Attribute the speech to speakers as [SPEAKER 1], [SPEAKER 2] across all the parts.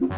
[SPEAKER 1] Є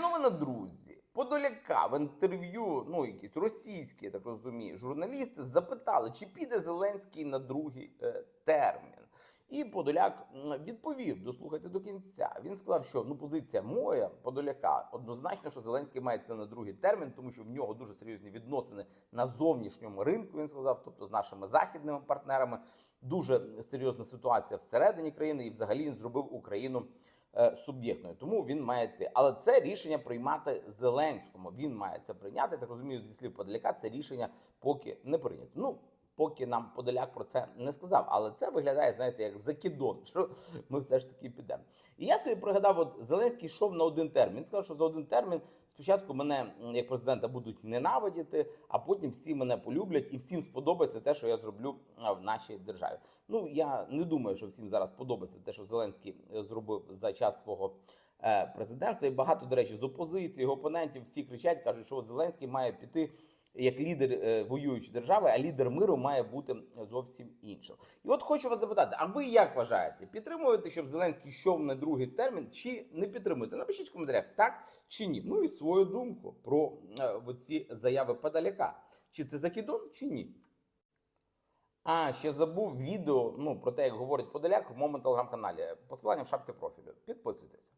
[SPEAKER 1] новина, друзі. Подоляка в інтерв'ю, ну якісь російські, я так розумію, журналісти запитали, чи піде Зеленський на другий е, термін. І Подоляк відповів: дослухайте до кінця. Він сказав, що ну позиція моя Подоляка однозначно, що Зеленський має йти на другий термін, тому що в нього дуже серйозні відносини на зовнішньому ринку. Він сказав, тобто з нашими західними партнерами. Дуже серйозна ситуація всередині країни, і взагалі він зробив Україну е, суб'єктною. Тому він має йти. Але це рішення приймати Зеленському. Він має це прийняти. Так розумію, зі слів Подоляка, це рішення поки не прийнято. Ну. Поки нам Подоляк про це не сказав, але це виглядає, знаєте, як закидон, що ми все ж таки підемо. І я собі пригадав, от Зеленський йшов на один термін. Він сказав, що за один термін спочатку мене як президента будуть ненавидіти, а потім всі мене полюблять і всім сподобається те, що я зроблю в нашій державі. Ну я не думаю, що всім зараз подобається те, що Зеленський е, зробив за час свого президентства. І багато, до речі, з опозиції, його опонентів всі кричать, кажуть, що Зеленський має піти як лідер е, воюючої держави, а лідер миру має бути зовсім іншим. І от хочу вас запитати: а ви як вважаєте, підтримуєте, щоб Зеленський йшов на другий термін, чи не підтримуєте? Напишіть в коментарях, так чи ні. Ну і свою думку про е, ці заяви Подоляка. Чи це закидон, чи ні? А, ще забув відео ну, про те, як говорить Подоляк в моєму телеграм-каналі. Посилання в шапці профілю. Підписуйтесь.